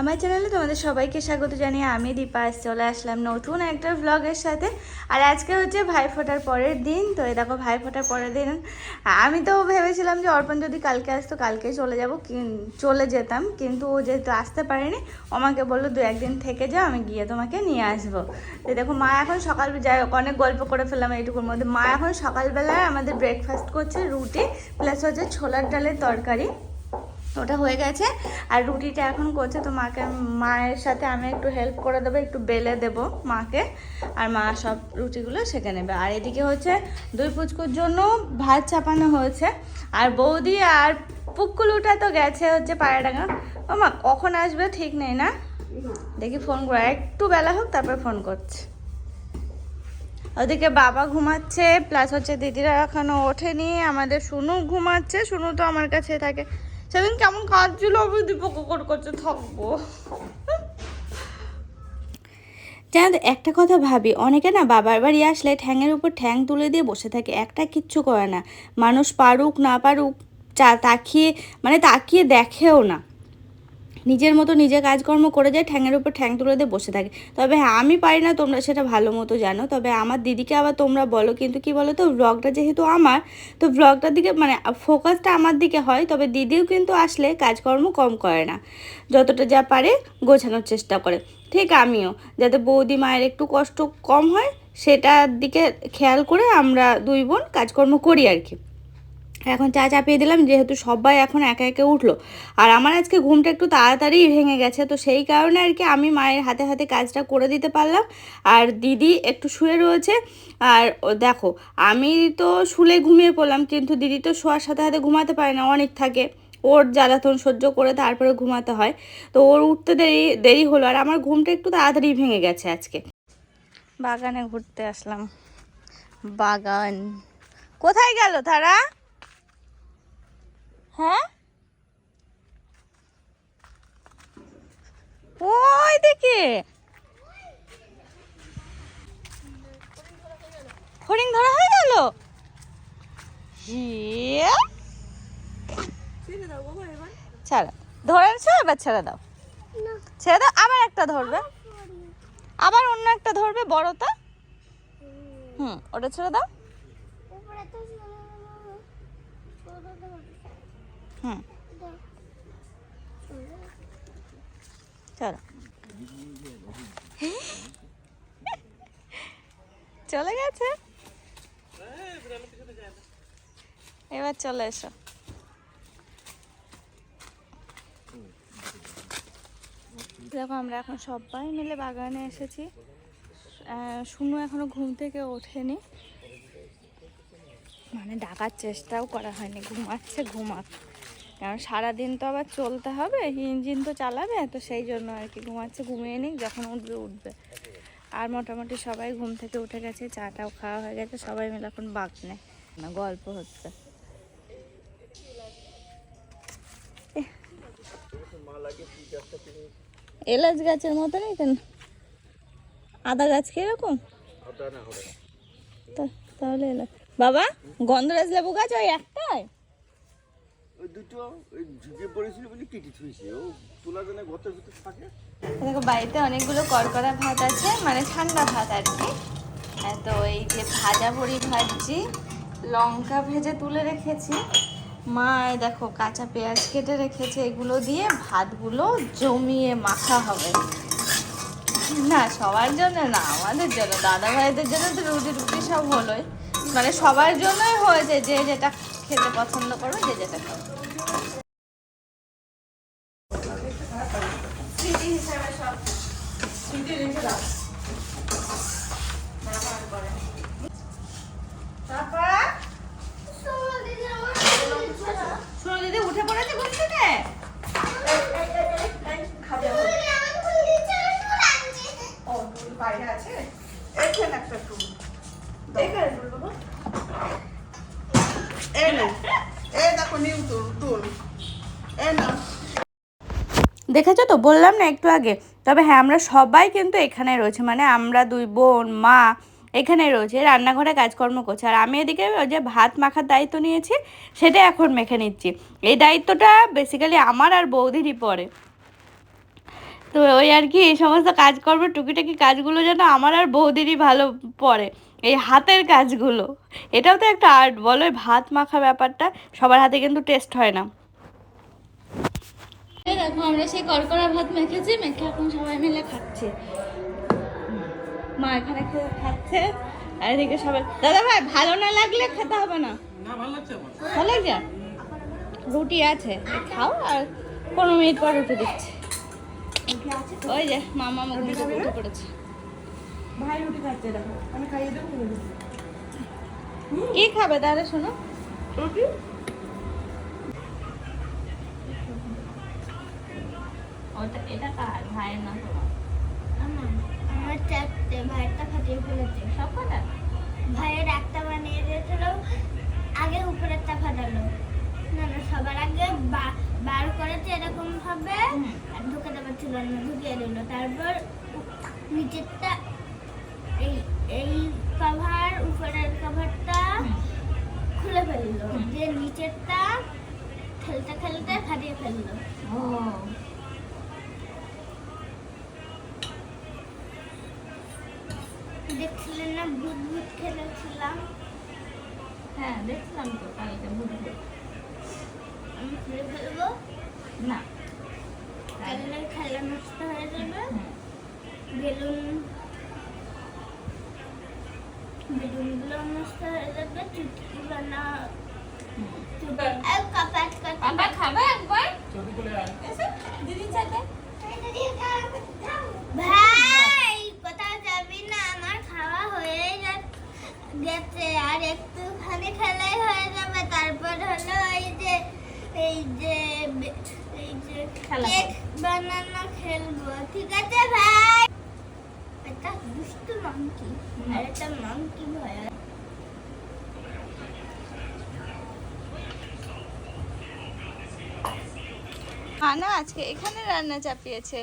আমার চ্যানেলে তোমাদের সবাইকে স্বাগত জানিয়ে আমি দীপা, আজ চলে আসলাম নতুন একটা ব্লগের সাথে। আর আজকে হচ্ছে ভাই ফোটার পরের দিন, তো এই দেখো ভাই ফোটার পরের দিন। আমি তো ভেবেছিলাম যে অর্পণ যদি কালকে আসতো কালকে চলে যাব চলে যেতাম, কিন্তু ও যেহেতু আসতে পারেনি আমাকে বলল, দু একদিন থেকে যাও, আমি গিয়ে তোমাকে নিয়ে আসব। তো দেখো মা এখন সকাল, যাই অনেক গল্প করে ফেললাম এইটুকুর মধ্যে। মা এখন সকালবেলায় আমাদের ব্রেকফাস্ট করছে রুটি প্লাস হচ্ছে ছোলার ডালের তরকারি। ওটা হয়ে গেছে। আর রুটিটা এখন করছে তো মাকে, মায়ের সাথে আমি একটু হেল্প করে দেবো, একটু বেলে দেব মাকে। আর মা সব রুটিগুলো সেঁকে নেবে। আর এদিকে হচ্ছে দুই পুচকুর জন্য ভাত চাপানো হয়েছে। আর বৌদি আর পুকুলুটা তো গেছে হচ্ছে পায়রাডাঙ্গা ও মা, কখন আসবে ঠিক নেই না? দেখি ফোন করে। একটু বেলা হোক, তারপর ফোন করছে। ওদিকে বাবা ঘুমাচ্ছে প্লাস হচ্ছে দিদিরা এখনও ওঠেনি, আমাদের সুনু ঘুমাচ্ছে। সুনু তো আমার কাছে থাকে। সেদিন কেমন কাঁদছিল আমি দীপক করে করছে থাকব। জানো তো, একটা কথা ভাবি অনেকে না বাবার বাড়ি আসলে ঠ্যাংয়ের উপর ঠ্যাং তুলে দিয়ে বসে থাকে একটা কিচ্ছু করে না। মানুষ পারুক না পারুক চা তাকিয়ে মানে তাকিয়ে দেখেও না। নিজের মতো নিজে কাজকর্ম করে যায় ঠ্যাংয়ের উপর ঠ্যাং তুলে দিয়ে বসে থাকে। তবে হ্যাঁ আমি পারি না তোমরা সেটা ভালো মতো জানো। তবে আমার দিদিকে আবার তোমরা বলো, কিন্তু কি বলো তো ব্লগটা যেহেতু আমার, তো ব্লগটার দিকে মানে ফোকাসটা আমার দিকে হয়। তবে দিদিও কিন্তু আসলে কাজকর্ম কম করে না। যতটা যা পারে গোছানোর চেষ্টা করে। ঠিক আমিও, যাতে বৌদি মায়ের একটু কষ্ট কম হয়, সেটার দিকে খেয়াল করে আমরা দুই বোন কাজকর্ম করি আর কি। এখন চা চাপিয়ে দিলাম, যেহেতু সবাই এখন একে একে উঠল। আর আমার আজকে ঘুমটা একটু তাড়াতাড়ি ভেঙে গেছে, তো সেই কারণে আর কি আমি মায়ের হাতে হাতে কাজটা করে দিতে পারলাম। আর দিদি একটু শুয়ে রয়েছে, আর দেখো, আমি তো শুলে ঘুমিয়ে পড়লাম, কিন্তু দিদি তো শোয়ার সাথে সাথে ঘুমাতে পারে না, অনেক থাকে। ওর জ্বালাতন সহ্য করে তারপরে ঘুমাতে হয়। তো ওর উঠতে দেরি দেরি হলো, আর আমার ঘুমটা একটু তাড়াতাড়ি ভেঙে গেছে আজকে। বাগানে ঘুরতে আসলাম। বাগান। কোথায় গেল তারা? হ্যাঁ? ওই দেখে। হরিণ ধরা হয়ে গেল। ছাড়া ধরেছো এবার ছেড়ে দাও। ছেড়ে দাও আবার একটা ধরবে। আবার অন্য একটা ধরবে বড়টা? হুম ওটা ছেড়ে দাও। হুম। চলো। চলে গেছে? এবার চলে এসো। দেখো, আমরা এখন সবাই মিলে বাগানে এসেছি। শুনু এখনও ঘুম থেকে ওঠেনি। মানে ডাকার চেষ্টাও করা হয়নি। ঘুমাচ্ছে, ঘুমাক। কারণ সারাদিন তো আবার চলতে হবে ইঞ্জিন তো চালাবে তো সেই জন্য আর কি ঘুমাচ্ছে ঘুমিয়ে নিক যখন উঠবে উঠবে। আর মোটামুটি সবাই ঘুম থেকে উঠে গেছে চাটাও খাওয়া হয়ে গেছে সবাই মিলে এখন বাঘ নেয় না গল্প হচ্ছে। এলাচ গাছের মতনই কেন আদা গাছ কীরকম তা- তাহলে এলাচ। বাবা গন্ধরাজ লেবু গাছ ওই একটাই ওই ঝুঁকে পড়েছিল বলে কেটে থুয়েছে ও তোলা জানে গতের ভিতর থাকে। দেখো, বাড়িতে অনেকগুলো করকরা ভাত আছে মানে ঠান্ডা ভাত আর কি। তো এই যে ভাজা বড়ি ভাজছি, লঙ্কা ভেজে তুলে রেখেছি। মা দেখো, কাঁচা পেঁয়াজ কেটে রেখেছে, এগুলো দিয়ে ভাতগুলো জমিয়ে মাখা হবে। না, সবার জন্য না, আমাদের জন্য। দাদা ভাইদের জন্য তো রুটি রুটি সব হলোই। মানে সবার জন্যই হয়েছে যে যেটা খেতে পছন্দ করবে, যে যেটা খাবে স্মৃতি হিসাবে সব স্মৃতি রেখে দাও ব্যবহার করে। তারপর শোনো দিদি উঠে পড়েছে ঘুম থেকে খাবে ও টুল বাইরে আছে এখানে একটা টুল এখানে টুল বাবা এই নে এই দেখো নিউ টুল টুল এই না দেখেছ তো? বললাম না একটু আগে। তবে হ্যাঁ আমরা সবাই কিন্তু এখানে রয়েছে। মানে আমরা দুই বোন, মা এখানে রয়েছে। রান্নাঘরে কাজকর্ম করছে। আর আমি এদিকে ওই যে ভাত মাখার দায়িত্ব নিয়েছি সেটা এখন মেখে নিচ্ছি। এই দায়িত্বটা বেসিক্যালি আমার আর বৌদিরই পড়ে। তো ওই আর কি এই সমস্ত কাজকর্ম, টুকিটাকি কাজগুলো যেন আমার আর বৌদিরই ভালো পড়ে। এই হাতের কাজগুলো। এটাও তো একটা আর্ট বলো এই ভাত মাখা ব্যাপারটা সবার হাতে কিন্তু টেস্ট হয় না। দেখো আমরা সেই করকরা ভাত মেখেছি মেখে এখন সবাই মিলে খাচ্ছি। মা এখানে খাচ্ছে আর এদিকে সবাই দাদা ভাই ভালো না লাগলে খেতে হবে না? ভালো লাগছে রুটি আছে খাও আর পনেরো মিনিট পর রুটি দিচ্ছি। ওই যে মামা মুখে করেছে। ভাই রুটি খাচ্ছে দেখো। আমি খাইয়ে দেবো কি খাবে? তাহলে শোনো। রুটি? ওটা এটা কার? ভাইয়ের না আমার আমার চারটে ভাইয়েরটা ফাটিয়ে ফেলেছে। সব কটা? ভাইয়ের একটা বানিয়ে দিয়েছিল আগে উপরেরটা ফাটালো। না না সবার আগে বা- বার করেছে এরকম ভাবে আর ঢুকাতে পারছিল না ঢুকিয়ে দিল। তারপর নিচেরটা এই কভার উপরের কভারটা খুলে ফেলল। যে নিচেরটা খেলতে খেলতে ফাটিয়ে ফেলল। দেখছিলেন না? ভূত ভূত খেলেছিলাম। হ্যাঁ দেখছিলাম তো কালকে বুঝতে আমি খুলে ফেলব? না। খেলা নষ্ট হয়ে যাবে। হ্যাঁ। বেলুন বেলুনগুলো নষ্ট হয়ে যাবে চুটকি বানা কাপাট আবার খাবে একবার এসে দিদির সাথে ভাই কোথাও যাবি না আমার খাওয়া হয়ে যা- গেছে আর একটুখানি খেলাই হয়ে যাবে তারপর হলো এই যে এই যে বে- এই যে খেলা কেক বানানো খেলব ঠিক আছে ভাই এটা দুষ্টু মাংকি আর এটা মাংকি ভয় মা না আজকে এখানে রান্না চাপিয়েছে।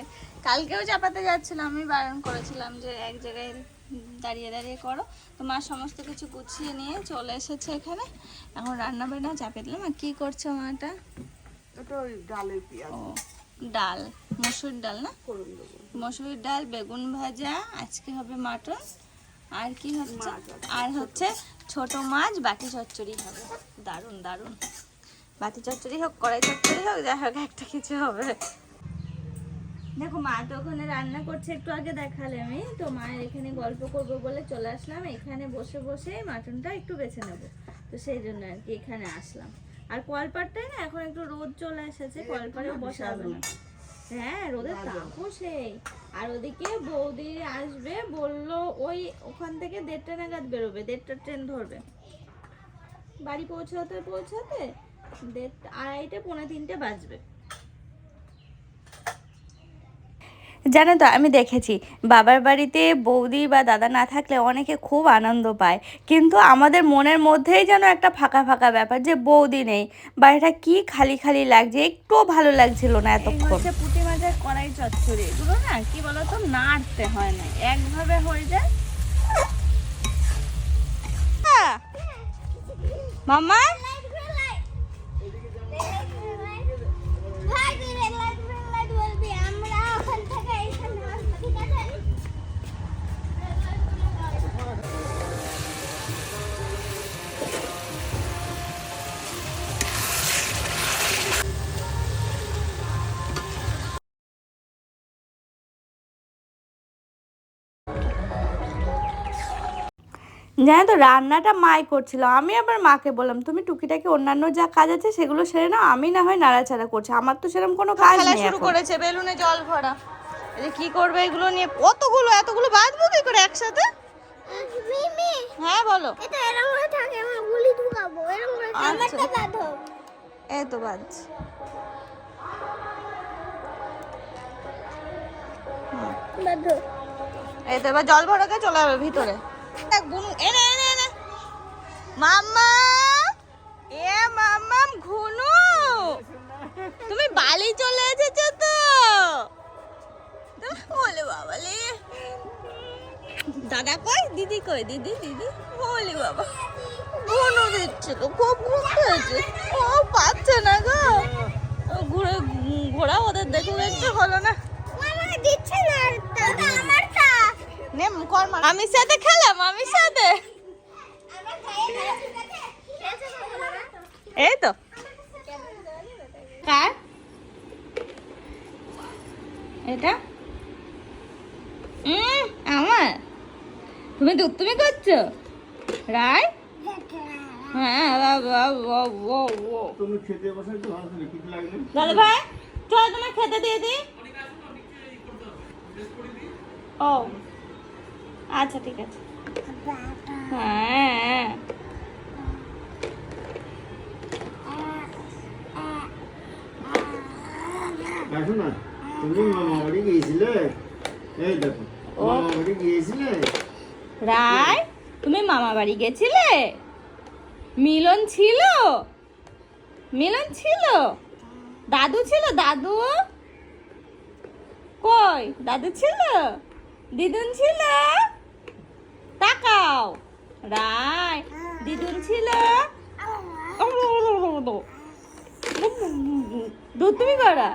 কালকেও চাপাতে যাচ্ছিল আমি বারণ করেছিলাম যে এক জায়গায় দাঁড়িয়ে দাঁড়িয়ে করো। তো মা সমস্ত কিছু গুছিয়ে নিয়ে চলে এসেছে এখানে। এখন রান্না বান্না চাপিয়ে দিলাম। আর কি করছ মাটা এটা? ওই ডালের পেঁয়াজ। ডাল মসুর ডাল না? করুন মসুর ডাল বেগুন ভাজা আজকে হবে মাটন। আর কি হচ্ছে? আর হচ্ছে ছোট মাছ বাটি চচ্চড়ি হবে। দারুণ দারুণ। বাটি চচ্চড়ি হোক কড়াই চচ্চড়ি হোক যাই হোক একটা কিছু হবে। দেখো মা তো ওখানে রান্না করছে একটু আগে দেখালে আমি। তো মায়ের এখানে গল্প করব বলে চলে আসলাম। এখানে বসে বসে মাটনটা একটু বেছে নেব। তো সেই জন্য আর কি এখানে আসলাম। আর কলপারটায় না এখন একটু রোদ চলে এসেছে কলপারেও বসা হবে না হ্যাঁ রোদের তাপও সেই। আর ওদিকে বৌদি আসবে বলল ওই ওখান থেকে দেড়টা নাগাদ বেরোবে দেড়টা ট্রেন ধরবে। বাড়ি পৌঁছাতে পৌঁছাতে দেড়টা আড়াইটে পৌনে তিনটে বাজবে। জানো তো আমি দেখেছি বাবার বাড়িতে বৌদি বা দাদা না থাকলে অনেকে খুব আনন্দ পায়। কিন্তু আমাদের মনের মধ্যেই যেন একটা ফাঁকা ফাঁকা ব্যাপার যে বৌদি নেই। বাড়িটা কি খালি খালি লাগছে একটুও ভালো লাগছিল না এতক্ষণ। পুঁটি মাছের কড়াই চচ্চড়ি। এগুলো না কি বলতো নাড়তে হয় না। একভাবে হয়ে যায়। মামা ভাই জানো তো রান্নাটা মাই করছিল। আমি আবার মাকে বললাম তুমি টুকিটাকি অন্যান্য যা কাজ আছে সেগুলো সেরে নাও। আমি না হয় নাড়াচাড়া করছি। আমার তো সেরকম কোনো কাজ নেই শুরু করেছে বেলুনে জল ভরা। এই কি করবে এগুলো নিয়ে? কতগুলো এতগুলো বাঁধবো কি করে একসাথে? মিমি হ্যাঁ বলো। এটা এরকম করে থাকে আমার গুলি ঢুকাবো। এরকম করে আচ্ছা। আমারটা বাঁধো এই তো বাঁধছি। বাঁধো এই তো এবার জল ভরাকে চলে যাবে ভিতরে। দেখ বুনু এনে এনে এনে। মাম্মা, এ মাম্মাম, ঘুনু। তুমি বালি চলে এসেছ তো। বলে বাবালে দাদা কই? দিদি কই? দিদি দিদি। বলে বাবা। ঘুনু দিচ্ছে তো, খুব ঘুম পেয়েছে ও পাচ্ছে না গো। ঘুরে ঘোরা ওদের দেখে হলো না। মামা কর মা মামির সাথে খেলা মামির সাথে এই তো কার এটা আমার তুমি দুধ তুমি করছ রায় হ্যাঁ বাবা। তুমি খেতে বসে একটু ভালো কিছু লাগবে দাদা ভাই চলো তোমার খেতে দিয়ে দিই ও আচ্ছা ঠিক আছে। হ্যাঁ। দেখো না তুমি মামা বাড়ি গিয়েছিলে? এই দেখো মামা বাড়ি গিয়েছিলে? রায় তুমি মামা বাড়ি গেছিলে? মিলন ছিল? মিলন ছিল? দাদু ছিল? দাদু? কই? দাদু ছিল? দিদুন ছিল? তাকাও রায় দিদুন ছিল? দুধ তুমি করা?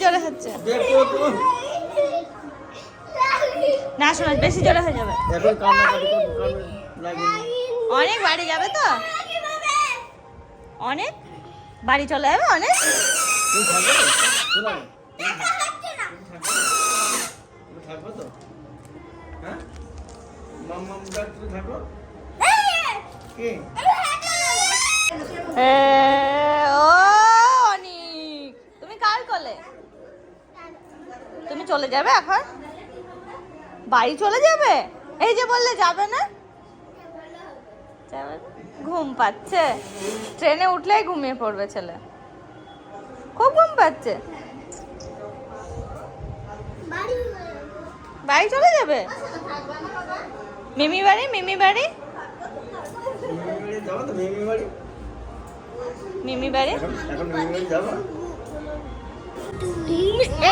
জোরে হচ্ছে। না শোনা বেশি জোরে হয়ে যাবে। অনেক বাড়ি যাবে তো? অনেক? বাড়ি চলে যাবে অনেক? ও তুমি কার কোলে? তুমি চলে যাবে এখন? বাড়ি চলে যাবে? এই যে বললে যাবে না? যাবে না? ঘুম পাচ্ছে। ট্রেনে উঠলেই ঘুমিয়ে পড়বে ছেলে। খুব ঘুম পাচ্ছে। বাড়ি চলে যাবে। মিমি বাড়ি মিমি বাড়ি মিমি বাড়ি তো মিমি বাড়ি মিমি বাড়ি এখন এখন মিমি বাড়ি যাব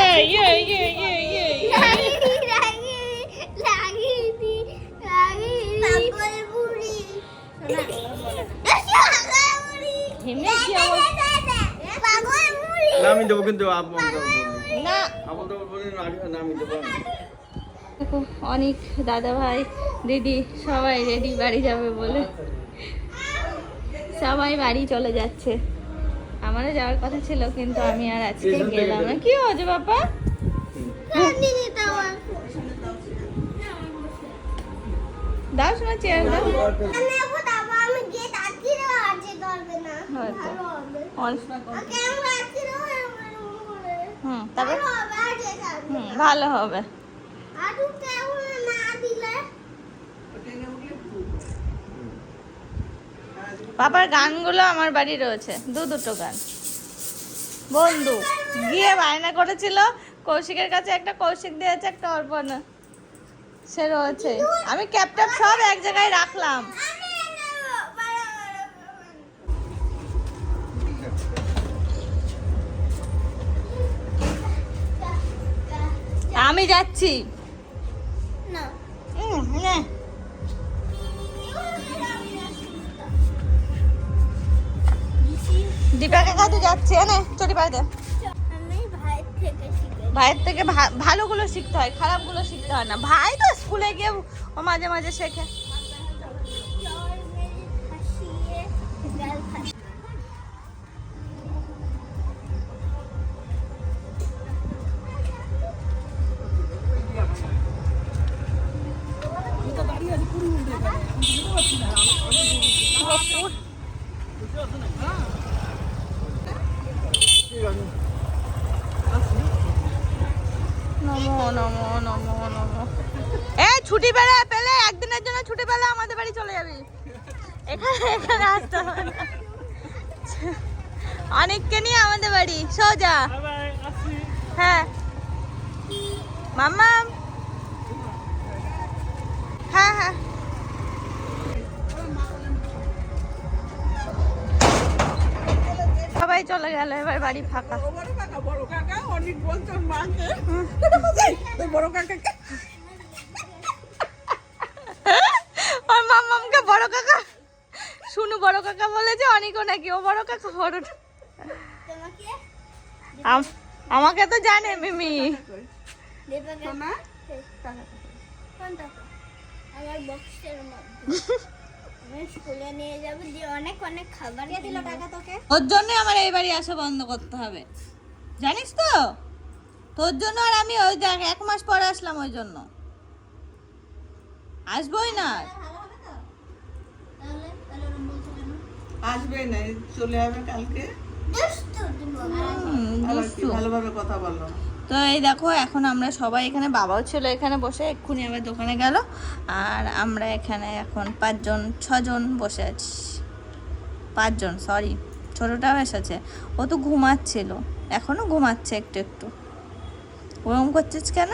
এই এই এই এই এই হিমে কি অবস্থা আমি দেবো কিন্তু না। আপন দেবো বলি না না আমি দেবো অনেক দাদা ভাই দিদি সবাই রেডি বাড়ি যাবে বলে। সবাই বাড়ি চলে যাচ্ছে। আমারও যাওয়ার কথা ছিল কিন্তু আমি আর আজকে গেলাম না। কি হয়েছে বাবা? দাও শোনা চেয়ার দাও হয়তো। অল্প হুম তারপর হুম ভালো হবে। বাবার গানগুলো আমার বাড়ি রয়েছে। দু দুটো গান। বন্ধু গিয়ে বায়না করেছিল। কৌশিকের কাছে একটা কৌশিক দিয়েছে একটা অর্পণা। সে রয়েছে। আমি ক্যাপটপ সব এক জায়গায় রাখলাম। আমি যাচ্ছি। না। নে। কাছে যাচ্ছি তো চটি পাড়ে ভাইয়ের থেকে ভালোগুলো শিখতে হয় খারাপগুলো শিখতে হয় না। ভাই তো স্কুলে গিয়ে মাঝে মাঝে শেখে। নমো নমো নমো নমো। এ ছুটি পেলে পেলে একদিনের জন্য ছুটি পেলে আমাদের বাড়ি চলে যাবি। এখানে এখানে আসতে হবে অনেককে নিয়ে আমাদের বাড়ি সোজা। হ্যাঁ। মাম্মা। হ্যাঁ হ্যাঁ। সবাই চলে গেল এবার বাড়ি ফাঁকা। বড় কাকা বড় কাকা অনেক বলছেন মাকে। বড় কাকাকে মাম্মামকে বড় কাকা। শুনু বড় কাকা বলেছে অনেকও নাকি ও বড় কাকা বড় আমাকে তো জানে মিমি। দীপাকে সোনা কোনটা আমার বক্সের মধ্যে আমি স্কুলে নিয়ে যাব দিয়ে অনেক অনেক খাবার দিল টাকা তোকে? ওর জন্য আমার এই বাড়ি আসা বন্ধ করতে হবে। জানিস তো? তোর জন্য আর আমি ওই দেখ এক মাস পরে আসলাম ওই জন্য। আসবোই না। আসবে না চলে যাবে কালকে। ভালোভাবে কথা বলো তো এই দেখো এখন আমরা সবাই এখানে বাবাও ছিল এখানে বসে এক্ষুনি আবার দোকানে গেল। আর আমরা এখানে এখন পাঁচজন ছজন বসে আছি। পাঁচজন সরি ছোটোটাও এসেছে। ও তো ঘুমাচ্ছিল এখনও ঘুমাচ্ছে একটু একটু। ওরম করছিস কেন?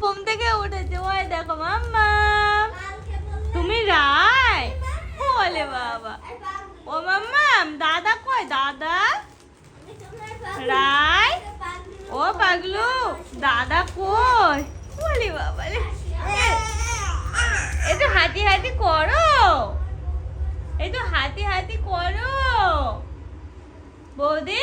ঘুম থেকে উঠেছে। ওই দেখো মাম্মা। তুমি রায়? বলে বাবা। ও দাদা কই? দাদা? রায়? ও দাদা কই? বাবা একটু হাতি হাতি করো। একটু হাতি হাতি করো। বৌদি